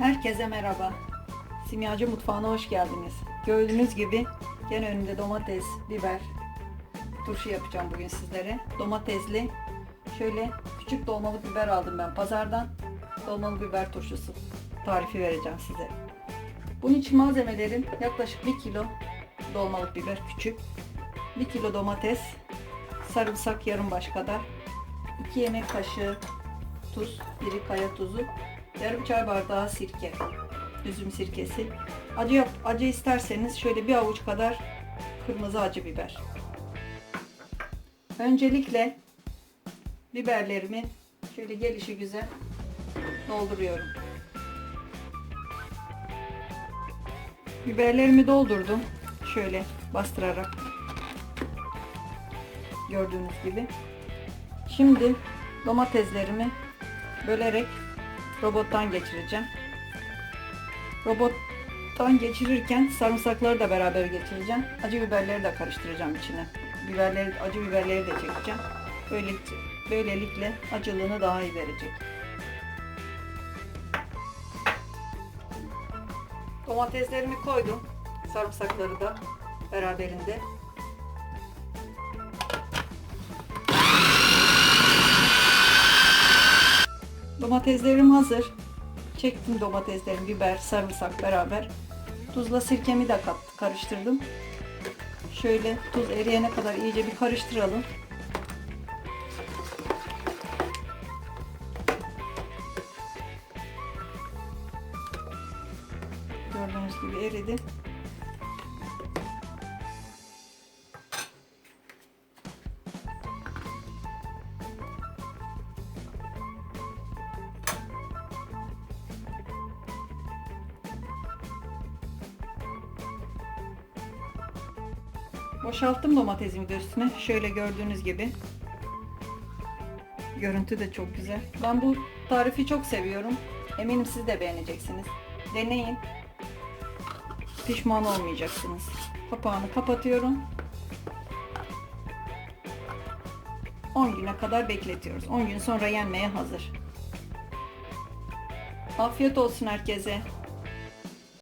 Herkese merhaba. Simyacı mutfağına hoş geldiniz. Gördüğünüz gibi gene önümde domates, biber, turşu yapacağım bugün sizlere. Domatesli şöyle küçük dolmalık biber aldım ben pazardan. Dolmalık biber turşusu tarifi vereceğim size. Bunun için malzemelerim yaklaşık 1 kilo dolmalık biber küçük, 1 kilo domates, sarımsak yarım baş kadar, 2 yemek kaşığı tuz, biri kaya tuzu, yarım çay bardağı sirke, üzüm sirkesi. Acı yap, acı isterseniz şöyle bir avuç kadar kırmızı acı biber. Öncelikle biberlerimi şöyle gelişi güzel dolduruyorum. Biberlerimi doldurdum. Şöyle bastırarak. Gördüğünüz gibi. Şimdi domateslerimi bölerek robottan geçireceğim. Robottan geçirirken sarımsakları da beraber geçireceğim. Acı biberleri de karıştıracağım içine. Biberleri, acı biberleri de çekeceğim. Böylelikle, böylelikle acılığını daha iyi verecek. Domateslerimi koydum. Sarımsakları da beraberinde. Domateslerim hazır. Çektim domateslerim, biber, sarımsak beraber. Tuzla sirkemi de kat, karıştırdım. Şöyle tuz eriyene kadar iyice bir karıştıralım. Gördüğünüz gibi eridi. Boşalttım domatesimi de üstüne. Şöyle gördüğünüz gibi. Görüntü de çok güzel. Ben bu tarifi çok seviyorum. Eminim siz de beğeneceksiniz. Deneyin. Pişman olmayacaksınız. Kapağını kapatıyorum. 10 güne kadar bekletiyoruz. 10 gün sonra yenmeye hazır. Afiyet olsun herkese.